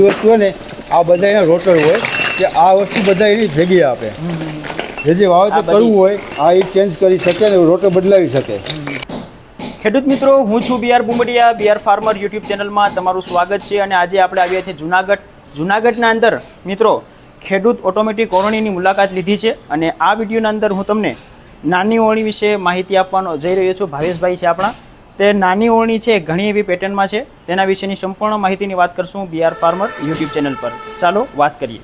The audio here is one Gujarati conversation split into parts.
વસ્તુ હોય ને આ બધા એના રોટર હોય કે આ વસ્તુ બધા એની ભેગી આપે. જે જે વાવેતર કરવું હોય આ એ ચેન્જ કરી શકે ને રોટર બદલાવી શકે. ખેડૂત મિત્રો હું છું BR Bumdiya BR farmer YouTube ચેનલમાં તમારું સ્વાગત છે અને આજે આપણે આવ્યા છીએ જુનાગઢ. જુનાગઢના અંદર મિત્રો ખેડૂત ઓટોમેટિક ઓરણીની મુલાકાત લીધી છે અને આ વિડીયોના અંદર હું તમને નાની ઓરણી વિશે માહિતી આપવાનો જઈ રહ્યો છું. ભાવેશભાઈ છે આપણા. તે નાની ઓરણી છે ઘણી એવી પેટર્નમાં છે. તેના વિશેની સંપૂર્ણ માહિતીની વાત કરશું બીઆર ફાર્મર યુટ્યુબ ચેનલ પર. ચાલો વાત કરીએ.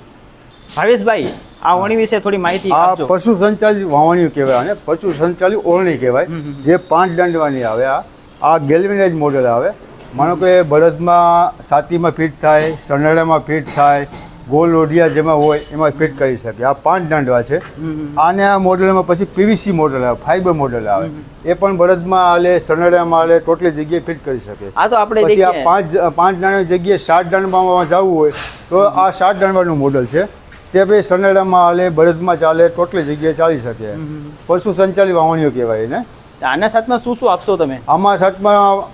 ભાવેશભાઈ આ ઓળણી વિશે થોડી માહિતી આ પશુ સંચાલિત વાવણી કહેવાય અને પશુ સંચાલિત ઓરણી કહેવાય. જે પાંચ દંડવાની આવે આ આ ગેલ્વિનાઇઝ મોડેલ આવે. માનો કે બળદમાં સાતીમાં ફિટ થાય સનેડામાં ફિટ થાય ગોલ ઓઢિયા જેમાં હોય એમાં ફિટ કરી શકે. આ પાંચ દાંડવા છે. આને આ મોડેલમાં પછી પીવીસી મોડેલ આવે ફાઈબર મોડેલ આવે. એ પણ બળદમાં હાલે સનેડામાં આલે ટોટલી જગ્યાએ ફિટ કરી શકે. આ તો આપણે પછી આ પાંચ પાંચ દાંડાની જગ્યાએ સાત દાંડવામાં જવું હોય તો આ સાત દાંડવાનું મોડલ છે. તે ભાઈ સનેડામાં હાલે બળદમાં ચાલે ટોટલી જગ્યાએ ચાલી શકે. પશુ સંચાલિત વાવણીઓ કહેવાય એને. આના સાથમાં શું શું આપશો તમે? આમાં સાતમાં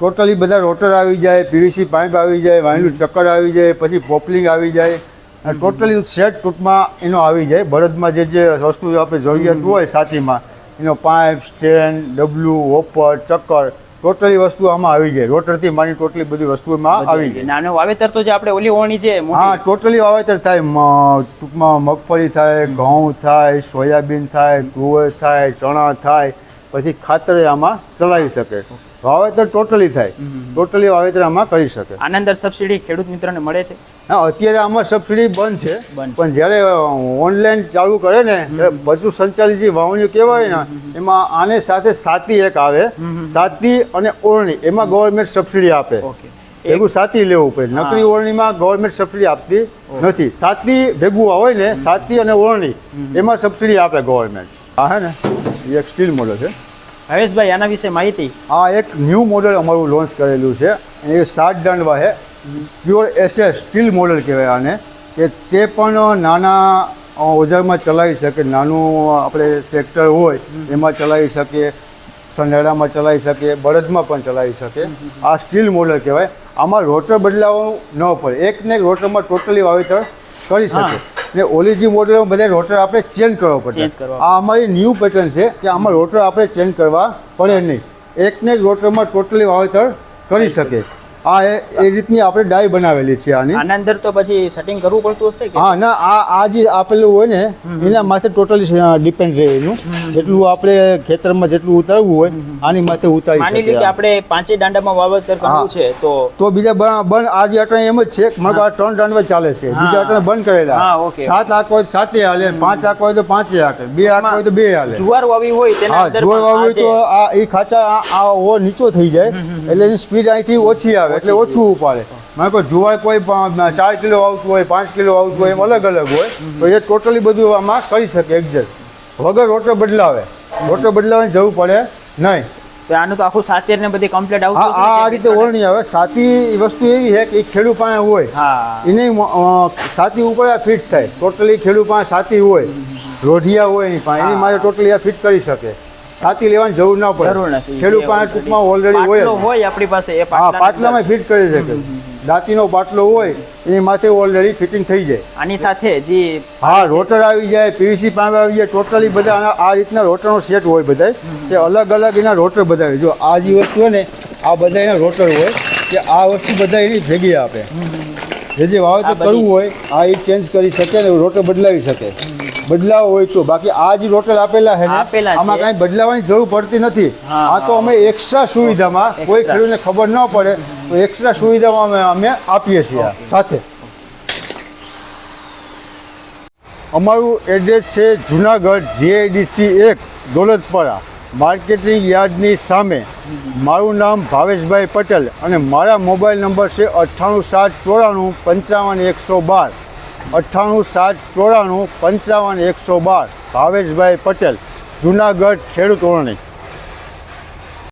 ટોટલી બધા રોટર આવી જાય પીવીસી પાઇપ આવી જાય વાયનું ચક્કર આવી જાય પછી પોપલિંગ આવી જાય. અને ટોટલી સેટ ટૂંકમાં એનો આવી જાય. બળદમાં જે જે વસ્તુ આપણે જરૂરિયાત હોય સાથીમાં એનો પાઇપ સ્ટેન્ડ ડબલું હોપર ચક્કર ટોટલી વસ્તુ આમાં આવી જાય. રોટરથી મારી ટોટલી બધી વસ્તુ એમાં આવી જાય. નાનો વાવેતર તો જે આપણે ઓલી ઓણી છે હા ટોટલી વાવેતર થાય. ટૂંકમાં મગફળી થાય ઘઉં થાય સોયાબીન થાય ગુવર થાય ચણા થાય પછી ખાતર આમાં ચલાવી શકે. વાવેતર ટોટલી થાય. ટોટલી વાવેતર આમાં કરી શકે. આના અંદર સબસિડી ખેડૂત મિત્રોને મળે છે? હા અત્યારે આમાં સબસિડી બંધ છે. પણ જ્યારે ઓનલાઈન ચાલુ કરે ને પશુ સંચાલિત જે વાવણીઓ કહેવાય ને એમાં આને સાથે સાતી એક આવે. સાતી અને ઓરણી એમાં ગવર્મેન્ટ સબસિડી આપે. ભેગું સાતી લેવું પડે. નકરી ઓરણીમાં ગવર્મેન્ટ સબસિડી આપતી નથી. સાતી ભેગું હોય ને સાતી અને ઓરણી એમાં સબસિડી આપે ગવર્મેન્ટ આ હે ને એક સ્ટીલ મોડલ છે. હવેશભાઈ આના વિશે માહિતી? આ એક ન્યૂ મોડલ અમારું લોન્ચ કરેલું છે. એ સાત દંડવા છે. પ્યોર એસેસ સ્ટીલ મોડલ કહેવાય આને. કે તે પણ નાના ઓજારમાં ચલાવી શકે. નાનું આપણે ટ્રેક્ટર હોય એમાં ચલાવી શકીએ સંડાડામાં ચલાવી શકીએ બળદમાં પણ ચલાવી શકે. આ સ્ટીલ મોડલ કહેવાય. આમાં રોટર બદલાવવું ન પડે. એક ને એક રોટરમાં ટોટલી વાવેતર કરી શકે. ને ઓલી જે મોડલમાં બધા રોટર આપણે ચેન્જ કરવો પડે. આ અમારી ન્યૂ પેટર્ન છે કે આમાં રોટર આપણે ચેન્જ કરવા પડે નહીં. એકને એક રોટરમાં ટોટલી વાવેતર કરી શકે આ એ રીતની આપણે ડાય બનાવેલી છે આની. આના અંદર તો પછી સેટિંગ કરવું પડતું હશે કે? હા ના આ આ જે આપેલું હોય ને એના માથે ટોટલી ડિપેન્ડ રહે એનું. જેટલું આપણે ખેતરમાં જેટલું ઉતારવું હોય આની માથે ઉતારી માની લો કે આપણે પાંચે દાંડામાં વાવેતર કરવું છે તો તો બીજા બન બંધ આ જે અટણ એમ જ છે કે મારે આ ત્રણ દાંડવા ચાલે છે. બીજા અટણ બંધ કરેલા. સાત આંક હોય સાતે હાલે પાંચ આંક હોય તો પાંચે હાલે બે આંક હોય તો બે હાલે. જુવાર વાવી હોય તેના અંદર જુવાર જે- તો આ એ ખાચા આ ઓ નીચો થઈ જાય એટલે એની સ્પીડ અહીંથી ઓછી આવે. એટલે ઓછું ઉપાડે. મારે કોઈ જુવાર કોઈ ચાર કિલો આવતું હોય પાંચ કિલો આવતું હોય એમ અલગ અલગ હોય તો એ ટોટલી બધું આમાં કરી શકે એક્ઝેક્ટ વગર રોટર બદલાવે. રોટર બદલાવાની જરૂર પડે નહીં. તો આનું તો આખું સાતેર ને બધી કમ્પ્લીટ હા આ રીતે ઓળણી આવે. સાતી વસ્તુ એવી છે કે એ ખેડૂત પાસે હોય. એને સાતી ઉપર આ ફિટ થાય. ટોટલી ખેડૂત પાસે સાતી હોય. રોઢિયા હોય એની પાસે એની માથે ટોટલી આ ફિટ કરી શકે. સાતી લેવાની જરૂર ના પડે. જરૂર નથી. ખેડૂત પાસે ટૂંકમાં ઓલરેડી હોય હોય આપણી પાસે એ હા પાટલામાં ફિટ કરી શકે. દાંતીનો પાટલો હોય એની માથે ઓલરેડી ફિટિંગ થઈ જાય. આની સાથે જે હા રોટર આવી જાય પીવીસી પાઇપ આવી જાય ટોટલી બધા આ રીતના રોટરનો સેટ હોય બધા તે અલગ અલગ એના રોટર બધા જો આ જે વસ્તુ હોય ને આ બધા એના રોટર હોય કે આ વસ્તુ બધા એની ભેગી આપે. જે જે વાવેતર કરવું હોય આ એ ચેન્જ કરી શકે ને રોટર બદલાવી શકે. બદલાવ હોય તો. બાકી આ જે રોટર આપેલા છે. આમાં કાંઈ બદલાવાની જરૂર પડતી નથી. આ તો અમે એક્સ્ટ્રા સુવિધામાં કોઈ ખેડૂતને ખબર ન પડે તો એક્સ્ટ્રા સુવિધામાં અમે અમે આપીએ છીએ સાથે. અમારું એડ્રેસ છે જુનાગઢ જીઆઈડીસી એક દોલતપરા માર્કેટિંગ યાર્ડની સામે. મારું નામ ભાવેશભાઈ પટેલ અને મારા મોબાઈલ નંબર છે અઠ્ઠાણું સાત ચોરાણું પંચાવન એકસો બાર. અઠ્ઠાણું સાત ચોરાણું પંચાવન એકસો બાર ભાવેશભાઈ પટેલ જુનાગઢ ખેડૂત ઓરણી